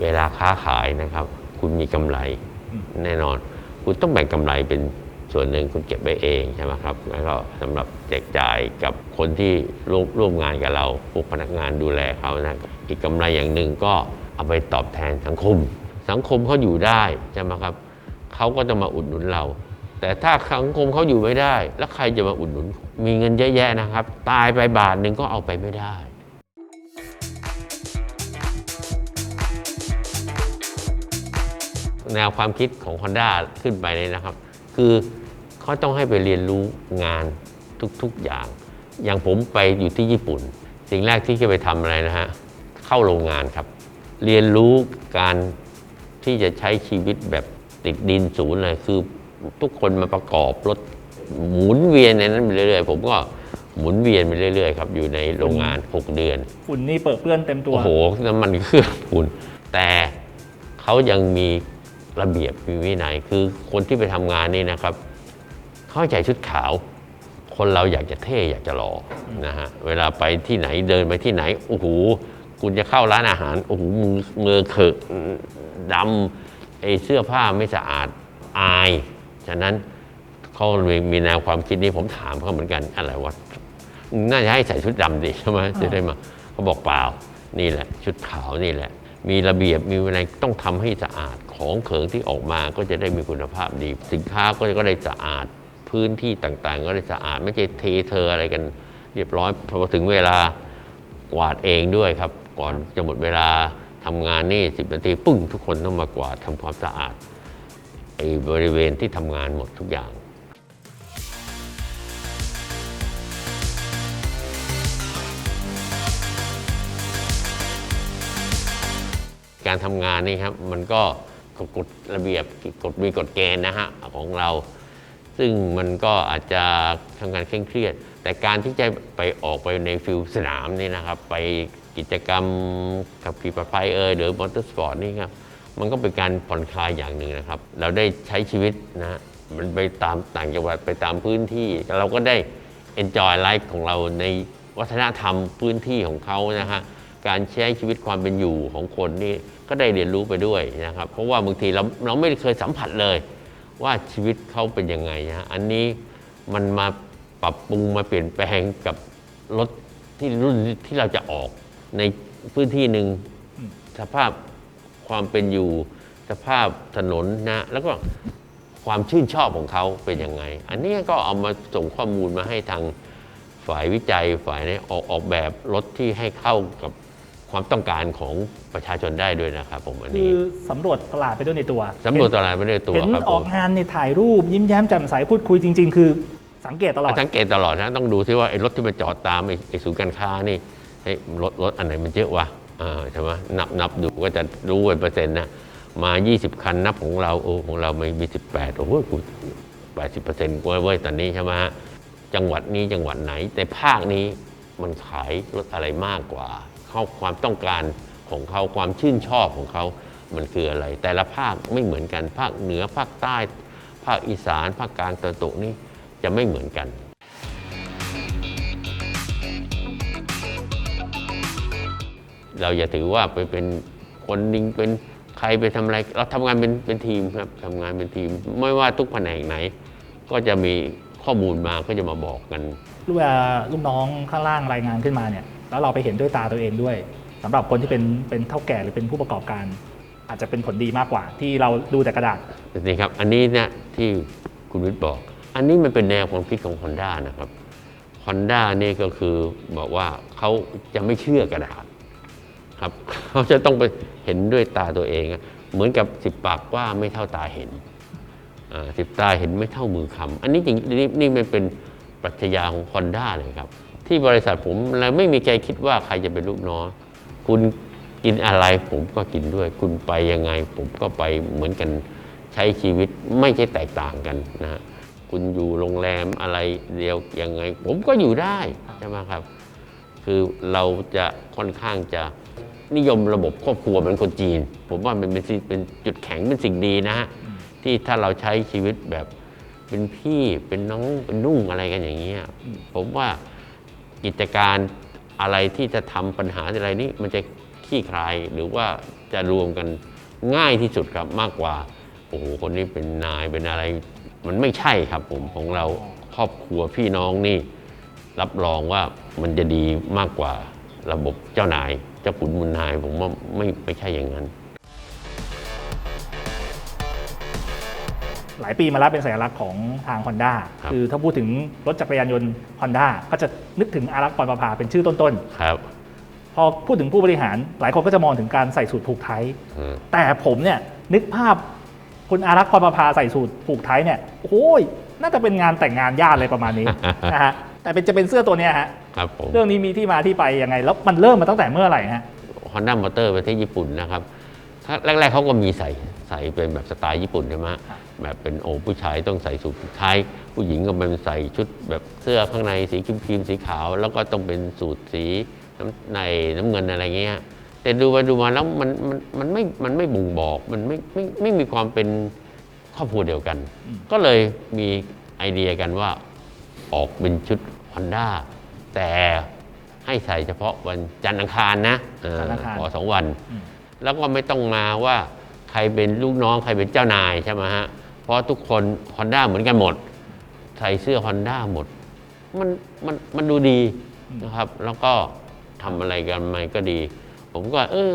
เวลาค้าขายนะครับ คุณมีกำไรอืมแน่นอน คุณต้องแบ่งกำไรเป็นส่วนหนึ่งคุณเก็บไว้เองใช่ไหมครับแล้วก็สำหรับแจกจ่ายกับคนที่ร่วมร่วมงานกับเราพวกพนักงานดูแลเขานะอีกกำไรอย่างหนึ่งก็เอาไปตอบแทนสังคม สังคมเขาอยู่ได้ใช่ไหมครับเขาก็จะมาอุดหนุนเรา แต่ถ้าสังคมเขาอยู่ไม่ได้ แล้วใครจะมาอุดหนุน มีเงินเยอะแยะนะครับ ตายไปบาทหนึ่งก็เอาไปไม่ได้ แนวความคิดของ Honda ขึ้นไปเลยนะครับ คือเขาต้องให้ไปเรียนรู้งานทุกๆอย่าง อย่างผมไปอยู่ที่ญี่ปุ่น สิ่งแรกที่จะไปทำอะไรนะฮะ เข้าโรงงานครับ เรียนรู้การที่จะใช้ชีวิตแบบติดดินศูนย์เลยคือทุกคนมาประกอบรถหมุนเวียนในนั้นไปเรื่อยๆ ผมก็หมุนเวียนไปเรื่อยๆครับอยู่ในโรงงาน 6 เดือนฝุ่นนี่เปิดเปื้อนเต็มตัว โอ้โหน้ำมันเครื่องคุณแต่เขายังมี ระเบียบมีวินัยคือคนที่ไปทำงานนี่นะครับ เข้าใจชุดขาว คนเราอยากจะเท่อยากจะหล่อนะฮะเวลาไปที่ไหนเดินไปที่ไหนโอ้โหคุณจะเข้าร้านอาหารโอ้โหมือมือเขอะดำไอเสื้อผ้าไม่สะอาดอายฉะนั้นเขามีมีแนวความคิดนี้ผมถามเขาเหมือนกันอะไรวะน่าจะให้ใส่ชุดดำดิใช่ไหมจะได้มาเขาบอกเปล่านี่แหละ ชุดขาวนี่แหละ มีระเบียบมีวินัยต้องทำให้สะอาดของเขิงที่ออกมาก็จะได้มีคุณภาพดี สินค้าก็ก็ได้สะอาดพื้นที่ต่างๆ ก็ได้สะอาดไม่ใช่เทเธออะไรกัน เรียบร้อยพอถึงเวลากวาดเองด้วยครับ ก่อนจะหมดเวลาทำงานนี่สิบนาทีปึ้งทุกคนต้องมากวาดทำความสะอาดไอ้บริเวณที่ทำงานหมดทุกอย่าง การทำงานนี่ครับมันก็กฎระเบียบกฎมีกฎเกณฑ์นะฮะของเรา ซึ่งมันก็อาจจะทำงานเคร่งเครียด แต่การที่จะไปออกไปในฟิลสนามนี่นะครับ ไปกิจกรรมขับขี่ปลอดภัยเอยหรือมอเตอร์สปอร์ตนี่ครับมันก็เป็นการผ่อนคลายอย่างหนึ่งนะครับ เราได้ใช้ชีวิตนะฮะมันไปตามต่างจังหวัดไปตามพื้นที่ เราก็ได้ enjoy life ของเราในวัฒนธรรมพื้นที่ของเขานะฮะ การใช้ชีวิตความเป็นอยู่ของคนนี่ก็ได้เรียนรู้ไปด้วยนะครับ เพราะว่าบางทีเราเราไม่เคยสัมผัสเลย ว่าชีวิตเขาเป็นยังไงนะอันนี้มันมาปรับปรุงมาเปลี่ยนแปลงกับรถที่รุ่นที่เราจะออกในพื้นที่หนึ่งสภาพความเป็นอยู่ สภาพถนนนะแล้วก็ความชื่นชอบของเขาเป็นยังไง อันนี้ก็เอามาส่งข้อมูลมาให้ทางฝ่ายวิจัยฝ่ายนี้ออกออกแบบรถที่ให้เข้ากับ ความต้องการของประชาชนได้ด้วยนะครับผมอันคืนี้อสำรวจตลาดไปด้วยในตัวสำรวจตลาดไม่ได้ตัวเห็นครับอผอกมงานในถ่ายรูปยิ้มแย้มแจ่มใสพูดคุยจริง ๆ คือสังเกตตลอด สังเกตตลอดนะต้องดูที่ว่าไอ้รถที่มันจอดตามไอ้ไอ้ศูนย์การค้านี่เฮ้ยรถรถอันไหนมันเยอะวะอ่าใช่ไหมนับนับดูก็จะรู้เป็นเปอร์เซ็นต์นะมา 20 คันนับของเราโอ้ของเราไม่มี18โอ้โหกู80เปอร์เซ็นต์เว้ยตอนนี้ใช่ไหมฮะจังหวัดนี้จังหวัดไหนแต่ภาคนี้มันขายรถอะไรมากกว่า เขาความต้องการของเขาความชื่นชอบของเขา มันคืออะไร แต่ละภาคไม่เหมือนกัน ภาคเหนือภาคใต้ ภาคอีสาน ภาคกลางตะวันตกนี่จะไม่เหมือนกันเราอย่าถือว่าไปเป็นคนนึงเป็นใครไปทำอะไร เราทำงานเป็นเป็นทีมครับทำงานเป็นทีม ไม่ว่าทุกแผนกไหน ก็จะมีข้อมูลมาก็จะมาบอกกัน เวลาลูกน้องข้างล่างรายงานขึ้นมาเนี่ย แล้วเราไปเห็นด้วยตาตัวเองด้วยสำหรับคนที่เป็นเป็นเท่าแก่หรือเป็นผู้ประกอบการ อาจจะเป็นผลดีมากกว่า ที่เราดูแต่กระดาษนี่ครับ อันนี้เนี่ยที่คุณวิทย์บอก อันนี้มันเป็นแนวความคิดของ Honda นะครับ Honda นี่ก็คือบอกว่าเขาจะไม่เชื่อกระดาษครับเขาจะต้องไปเห็นด้วยตาตัวเอง เหมือนกับสิบปากว่าไม่เท่าตาเห็นสิบตาเห็นไม่เท่ามือคำอันนี้จริงนี่นี่มันเป็นปรัชญาของ Honda เลยครับ ที่บริษัทผมเราไม่มีใครคิดว่าใครจะเป็นลูกน้องคุณกินอะไรผมก็กินด้วย คุณไปยังไงผมก็ไปเหมือนกันใช้ชีวิตไม่ใช่แตกต่างกันนะฮะคุณอยู่โรงแรมอะไรเดียวยังไง ผมก็อยู่ได้ใช่ไหมครับ คือเราจะค่อนข้างจะนิยมระบบครอบครัวเหมือนคนจีน ผมว่ามันเป็นเป็นจุดแข็งเป็นสิ่งดีนะฮะที่ถ้าเราใช้ชีวิตแบบเป็นพี่เป็นน้องเป็นนุ่งอะไรกันอย่างเงี้ยผมว่า กิจการอะไรที่จะทำปัญหาอะไรนี้มันจะขี้คลายหรือว่าจะรวมกันง่ายที่สุดครับมากกว่าโอ้โหคนนี้เป็นนายเป็นอะไร มันไม่ใช่ครับผมของเราครอบครัวพี่น้องนี่ รับรองว่ามันจะดีมากกว่าระบบเจ้านาย เจ้าขุนมุนนาย ผมว่าไม่ไม่ใช่อย่างนั้น หลายปีมาแล้วเป็นสัญลักษณ์ของทาง Honda ครับ คือถ้าพูดถึงรถจักรยานยนต์ Honda ก็จะนึกถึงอารักษ์ปอนประภาเป็นชื่อต้นครับๆ พอพูดถึงผู้บริหารหลายคนก็จะมองถึงการใส่สูตรผูกไทย อืมแต่ผมเนี่ยนึกภาพคุณอารักษ์พรประภาใส่สูตรผูกไทยเนี่ยโอ้ยน่าจะเป็นงานแต่งงานญาติเลยประมาณนี้ นะฮะแต่เป็นจะเป็นเสื้อตัวเนี้ยฮะครับผม เรื่องนี้มีที่มาที่ไปยังไง แล้วมันเริ่มมาตั้งแต่เมื่อไหร่ฮะ Honda Motor ประเทศญี่ปุ่นนะครับถ้าแรกๆเขาก็มีใส่ใส่เป็นแบบสไตล์ญี่ปุ่นใช่ไหมครับ แบบเป็นโอผู้ชายต้องใส่สูทผูกไทยผู้หญิงก็เป็นใส่ชุดแบบเสื้อข้างในสีครีมๆสีขาว แล้วก็ต้องเป็นสูทสีน้ำในน้ำเงินอะไรเงี้ยแต่ดูไปดูมาแล้วมันมันมันไม่มันไม่บ่งบอกมันไม่ไม่ไม่มีความเป็นครอบครัวเดียวกัน ก็เลยมีไอเดียกันว่าออกเป็นชุด Honda แต่ให้ใส่เฉพาะวันจันทร์อังคารนะเออจันทร์อังคารขอสองวันอืมแล้วก็ไม่ต้องมาว่าใครเป็นลูกน้องใครเป็นเจ้านายใช่ไหมฮะ เพราะทุกคน Honda เหมือนกันหมด ใส่เสื้อ Honda หมด มันมันมันดูดีนะครับ แล้วก็ทำอะไรกันมาก็ดี ผมก็เออ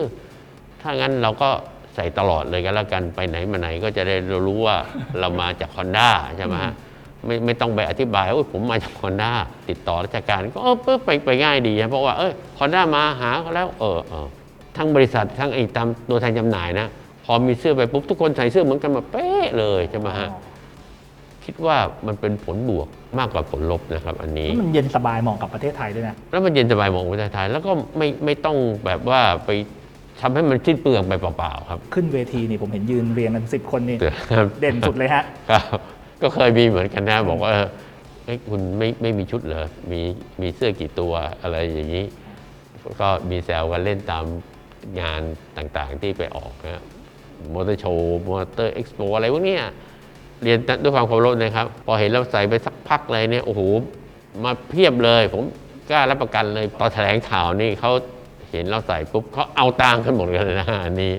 ถ้างั้นเราก็ใส่ตลอดเลยกันแล้วกันไปไหนมาไหนก็จะได้รู้ว่าเรามาจาก Honda ใช่ไหมฮะไม่ไม่ต้องไปอธิบายว่าผมมาจาก Honda ติดต่อราชการก็เออปึ๊บไปไปง่ายดีนะเพราะว่าเออ Honda มาหาเขาแล้วเออเออทั้งบริษัททั้งไอ้ตามตัวแทนจำหน่ายนะ พอมีเสื้อไปปุ๊บทุกคนใส่เสื้อเหมือนกันหมาเป๊ะเลยใช่ไหมฮะคิดว่ามันเป็นผลบวกมากกว่าผลลบนะครับ อันนี้แล้วมันเย็นสบายเหมาะกับประเทศไทยด้วยนะแล้วมันเย็นสบายมองประเทศไทย แล้วก็ไม่ไม่ต้องแบบว่าไปทำให้มันสิ้นเปลืองไปเปล่าๆครับ ขึ้นเวทีนี่ผมเห็นยืนเรียงกันสิบคนนี่เตือนครับเด่นสุดเลยฮะครับก็เคยมีเหมือนกันนะบอกว่าเออเอ้ยคุณไม่ไม่มีชุดเหรอมีมีเสื้อกี่ตัวอะไรอย่างนี้ ก็มีแซวกันเล่นตามงานต่างๆที่ไปออกนะ มอเตอร์โชว์มอเตอร์เอ็กซ์โปอะไรพวกเนี้ยเรียนด้วยความเคารพนะครับ พอเห็นเราใส่ไปสักพักเลยเนี่ยโอ้โหมาเพียบเลย ผมกล้ารับประกันเลยตอนแถลงข่าวนี่เขาเห็นเราใส่ปุ๊บเขาเอาตามกันหมดเลยนะอันนี้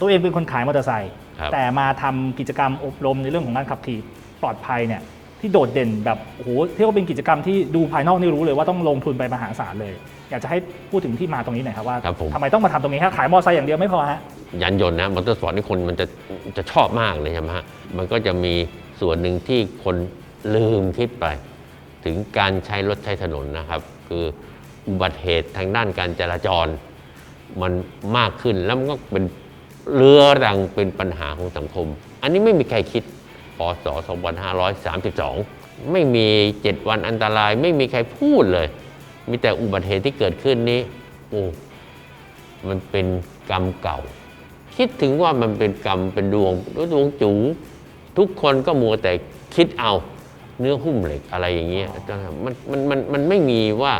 ตัวเองเป็นคนขายมอเตอร์ไซค์ครับแต่มาทำกิจกรรมอบรมในเรื่องของการขับขี่ปลอดภัยเนี่ย ที่โดดเด่นแบบโอ้โหเที่ว่าเป็นกิจกรรมที่ดูภายนอกนี่รู้เลยว่าต้องลงทุนไปมหาศาลเลย อยากจะให้พูดถึงที่มาตรงนี้หน่อยครับว่าครับผม ทำไมต้องมาทำตรงนี้ฮะขายมอเตอร์ไซค์อย่างเดียวไม่พอฮะ ยานยนต์นะมอเตอร์สปอร์ตนี่คนมันจะจะชอบมากเลยใช่ไหมฮะมันก็จะมีส่วนหนึ่งที่คนลืมคิดไป ถึงการใช้รถใช้ถนนนะครับ คืออุบัติเหตุทางด้านการจราจร มันมากขึ้นแล้วมันก็เป็นเรื้อรังเป็นปัญหาของสังคม อันนี้ไม่มีใครคิดพ ศ 2532 ไม่มี 7 วันอันตรายไม่มีใครพูดเลย มีแต่อุบัติเหตุที่เกิดขึ้นนี้โอ้มันเป็นกรรมเก่า คิดถึงว่ามันเป็นกรรมเป็นดวงดวงจูทุกคนก็มัวแต่คิดเอาเนื้อหุ้มเหล็กอะไรอย่างเงี้ยมันมันมันมันไม่มีว่า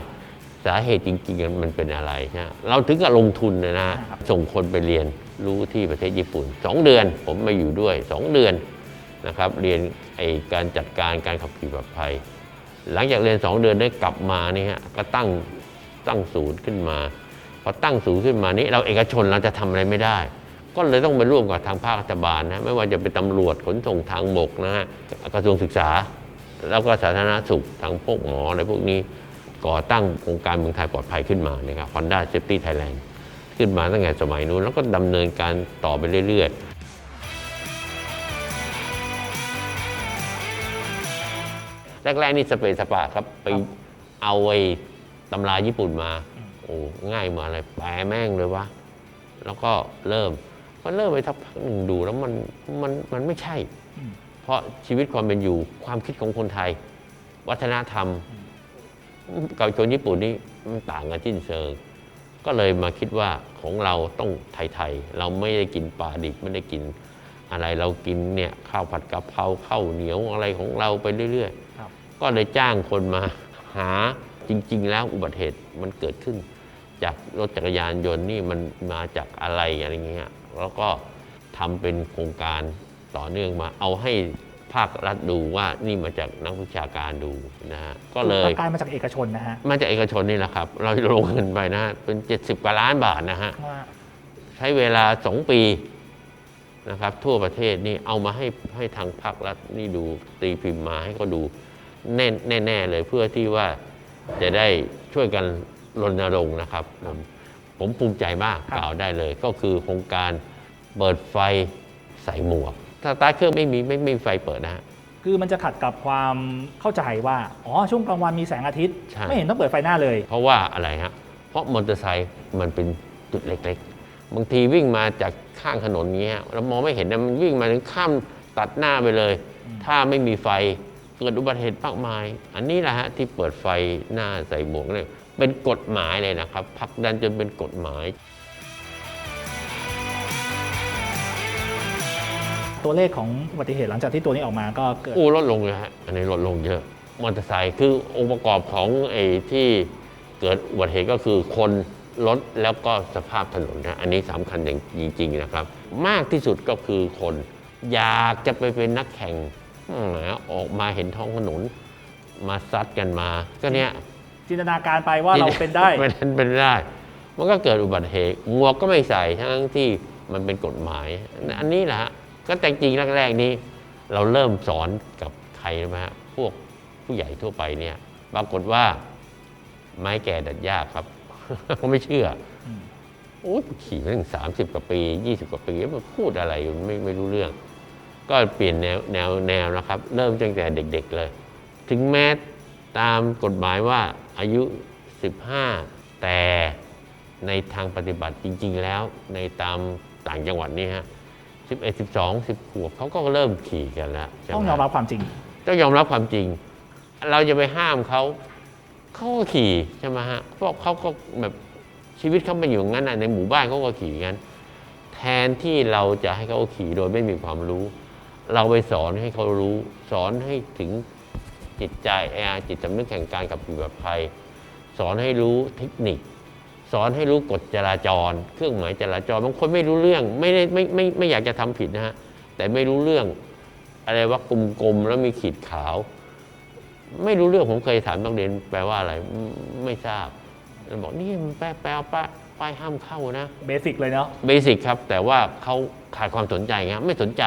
สาเหตุจริงๆมันเป็นอะไรนะเราถึงกับลงทุนนะนะครับส่งคนไปเรียนรู้ที่ประเทศญี่ปุ่น 2 เดือน ผมมาอยู่ด้วย 2 เดือน นะครับเรียนไอการจัดการการขับขี่ปลอดภัย หลังจากเรียน 2 เดือนได้กลับมานี่ฮะก็ตั้งตั้งศูนย์ขึ้นมาพอตั้งศูนย์ขึ้นมานี้เราเอกชนเราจะทำอะไรไม่ได้ ก็เลยต้องไปร่วมกับทางภาครัฐบาลนะไม่ว่าจะเป็นตำรวจขนส่งทางบกนะฮะกระทรวงศึกษา แล้วก็สาธารณสุขทางพวกหมออะไรพวกนี้ก่อตั้งโครงการเมืองไทยปลอดภัยขึ้นมานะครับ Honda Safety Thailand ขึ้นมาตั้งแต่สมัยนู้นแล้วก็ดำเนินการต่อไปเรื่อยๆ แรกๆนี่สเปซสปะครับไปเอาไอ้ตำราญี่ปุ่นมา โอ้ง่ายมาเลยแปลแม่งเลยวะแล้วก็เริ่มก็เริ่มไปทักพักหนึ่งดูแล้วมันมันมันไม่ใช่อืมเพราะชีวิตความเป็นอยู่ความคิดของคนไทย วัฒนธรรมกับคนญี่ปุ่นนี่มันต่างกันสิ้นเชิง ก็เลยมาคิดว่าของเราต้องไทยๆเราไม่ได้กินปลาดิบไม่ได้กินอะไรเรากินเนี่ยข้าวผัดกะเพราข้าวเหนียวอะไรของเราไปเรื่อยครับๆ ก็เลยจ้างคนมาหาจริง ๆ แล้วอุบัติเหตุมันเกิดขึ้น จากรถจักรยานยนต์นี่มันมาจากอะไรอะไรเงี้ยแล้วก็ทำเป็นโครงการต่อเนื่องมา เอาให้ภาครัฐดูว่านี่มาจากนักวิชาการดูนะฮะก็เลยประกันมาจากเอกชนนะฮะมาจากเอกชนนี่แหละครับ เราลงเงินไปนะฮะเป็น 70กว่าล้านบาทนะฮะว่าใช้เวลา 2 ปีนะครับ ทั่วประเทศนี่เอามาให้ให้ทางภาครัฐนี่ดูตีพิมพ์มาให้เขาดู แน่แน่ๆเลยเพื่อที่ว่าจะได้ช่วยกันรณรงค์นะครับผมผมภูมิใจมากกล่าวได้เลย ก็คือโครงการเปิดไฟใส่หมวก ถ้าตาร์ทเครื่องไม่มีไม่ไม่มีไฟเปิดนะฮะคือมันจะขัดกับความเข้าใจว่า อ๋อ ช่วงกลางวันมีแสงอาทิตย์ใช่ไม่เห็นต้องเปิดไฟหน้าเลย เพราะว่าอะไรฮะ เพราะมอเตอร์ไซค์มันเป็นจุดเล็กๆ บางทีวิ่งมาจากข้างถนนเงี้ยเรามองไม่เห็นนะมันวิ่งมาถึงข้ามตัดหน้าไปเลย ถ้าไม่มีไฟ เกิดอุบัติเหตุมากมาย อันนี้แหละฮะที่เปิดไฟหน้าใส่หมวกเนี่ยเป็นกฎหมายเลยนะครับผลักดันจนเป็นกฎหมาย ตัวเลขของอุบัติเหตุหลังจากที่ตัวนี้ออกมาก็เกิดอู้ลดลงเลยฮะอันนี้ลดลงเยอะมอเตอร์ไซค์คือองค์ประกอบของไอ้ที่เกิดอุบัติเหตุก็คือคนรถแล้วก็สภาพถนนนะอันนี้สำคัญอย่างจริงๆนะครับ มากที่สุดก็คือคน อยากจะไปเป็นนักแข่งแหมออกมาเห็นท้องถนน มาซัดกันมา ก็เนี้ยจินตนาการไปว่าเราเป็นได้ เป็นเป็นได้ มันก็เกิดอุบัติเหตุหมวกก็ไม่ใส่ทั้งที่มันเป็นกฎหมาย อันนี้แหละฮะก็แต่จริงแรกๆนี้ เราเริ่มสอนกับใครรู้ไหมฮะพวกผู้ใหญ่ทั่วไปเนี่ย ปรากฏว่า ไม้แก่ดัดยากครับเขาไม่เชื่ออมโอ้ยขี่มาตั้งสามสิบกว่าปียี่สิบกว่าปีมันพูดอะไรไม่ไม่รู้เรื่อง ก็เปลี่ยนแนวแนวแนวนะครับ เริ่มตั้งแต่เด็กๆเลย ถึงแม้ตามกฎหมายว่าอายุ 15 แต่ในทางปฏิบัติจริง ๆ แล้วในตามต่างจังหวัดนี่ฮะ11 12 10ขวบเขาก็เริ่มขี่กันแล้วใช่ไหต้องยอมรับความจริง ต้องยอมรับความจริง เราจะไปห้ามเขาเขาก็ขี่ใช่ไหมฮะเพราะเขาก็แบบชีวิตเขาเป็นอยู่งั้นน่ะในหมู่บ้านเขาก็ขี่งั้น แทนที่เราจะให้เขาขี่โดยไม่มีความรู้ เราไปสอนให้เขารู้ สอนให้ถึงจิตใจแอร์จิตสำนึกแห่งการขับขี่ปลอดภัย สอนให้รู้เทคนิค สอนให้รู้กฎจราจร เครื่องหมายจราจรบางคนไม่รู้เรื่องไม่ได้ไม่ไม่ไม่อยากจะทำผิดนะฮะแต่ไม่รู้เรื่องอะไรว่ากลมๆแล้วมีขีดขาว ไม่รู้เรื่องผมเคยถามนักเรียนแปลว่าอะไรไม่ไม่ทราบแล้วบอกนี่มันแปลแปลป้ายป้ายห้ามเข้านะเบสิกเลยเนาะเบสิกครับ แต่ว่าเขาขาดความสนใจไงไม่สนใจ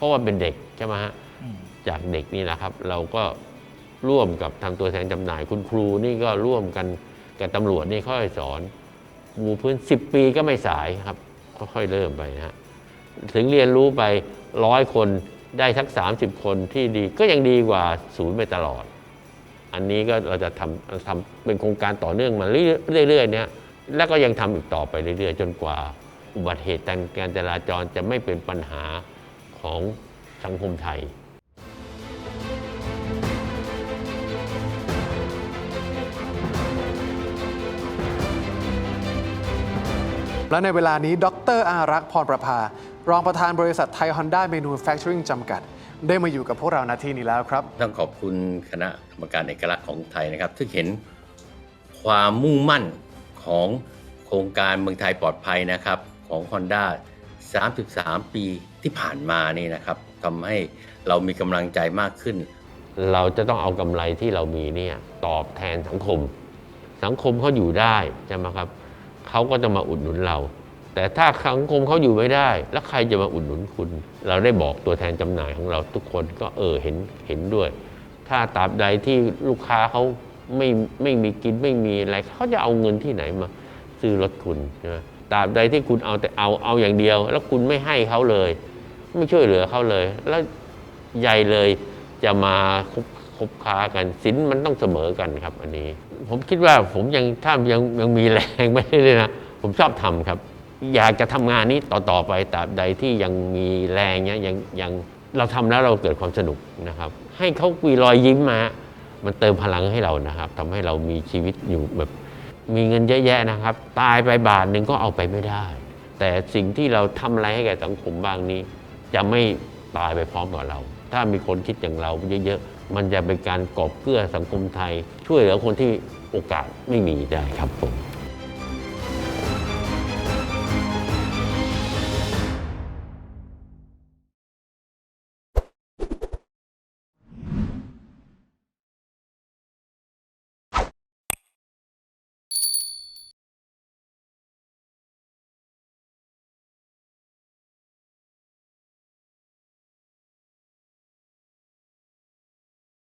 เพราะว่าเป็นเด็กใช่ไหมฮะอืมจากเด็กนี่นะครับ เราก็ร่วมกับทางตัวแทนจำหน่ายคุณครูนี่ก็ร่วมกันกับตำรวจนี่ค่อยสอนหมู่พื้น 10 ปีก็ไม่สายครับค่อยๆเริ่มไปนะฮะถึงเรียนรู้ไปร้อยคนได้ทัก 30 คนที่ดีก็ยังดีกว่าศูนย์ไปตลอด อันนี้ก็เราจะทำทำเป็นโครงการต่อเนื่องมาเรื่อยๆเนี่ยแล้วก็ยังทำอีกต่อไปเรื่อยๆ จนกว่า อุบัติเหตุทางการจราจรจะไม่เป็นปัญหา ของสังคมไทยและในเวลานี้ ดรอารักษ์พรประภา รองประธานบริษัทไทยฮอนด้าเมนูแฟคเจอริงจำกัด ได้มาอยู่กับพวกเรานาทีนี้แล้วครับ ต้องขอบคุณคณะกรรมการเอกลักษณ์ของไทยนะครับซึ่งเห็นความมุ่งมั่นของโครงการเมืองไทยปลอดภัยนะครับ ของ Honda 33 ปี ที่ผ่านมานี่นะครับทำให้เรามีกำลังใจมากขึ้น เราจะต้องเอากำไรที่เรามีเนี่ยตอบแทนสังคม สังคมเขาอยู่ได้ใช่ไหมครับเขาก็จะมาอุดหนุนเรา แต่ถ้าสังคมเขาอยู่ไม่ได้ แล้วใครจะมาอุดหนุนคุณ เราได้บอกตัวแทนจำหน่ายของเราทุกคนก็เออเห็นเห็นด้วย ถ้าตราบใดที่ลูกค้าเขาไม่ไม่มีกินไม่มีอะไรเขาจะเอาเงินที่ไหนมา ซื้อรถคุณใช่ไหมตราบใดที่คุณเอาแต่เอาเอาอย่างเดียว แล้วคุณไม่ให้เขาเลย ไม่ช่วยเหลือเขาเลย แล้วใหญ่เลยจะมาคบคบค้ากันสินมันต้องเสมอกันครับ อันนี้ ผมคิดว่าผมยังถ้ายังยังมีแรงไม่ได้เลยนะผมชอบทำครับ อยากจะทำงานนี้ต่อต่อไปตราบใดที่ยังมีแรงเนี้ยยังยังเราทำแล้วเราเกิดความสนุกนะครับ ให้เขามีรอยยิ้มมา มันเติมพลังให้เรานะครับทำให้เรามีชีวิตอยู่แบบ มีเงินเยอะแยะนะครับ ตายไปบาทหนึ่งก็เอาไปไม่ได้ แต่สิ่งที่เราทำอะไรให้แก่สังคมบ้างนี้ จะไม่ตายไปพร้อมกับเรา ถ้ามีคนคิดอย่างเราเยอะๆ มันจะเป็นการกอบเกื้อสังคมไทย ช่วยเหลือคนที่โอกาสไม่มีได้ครับผม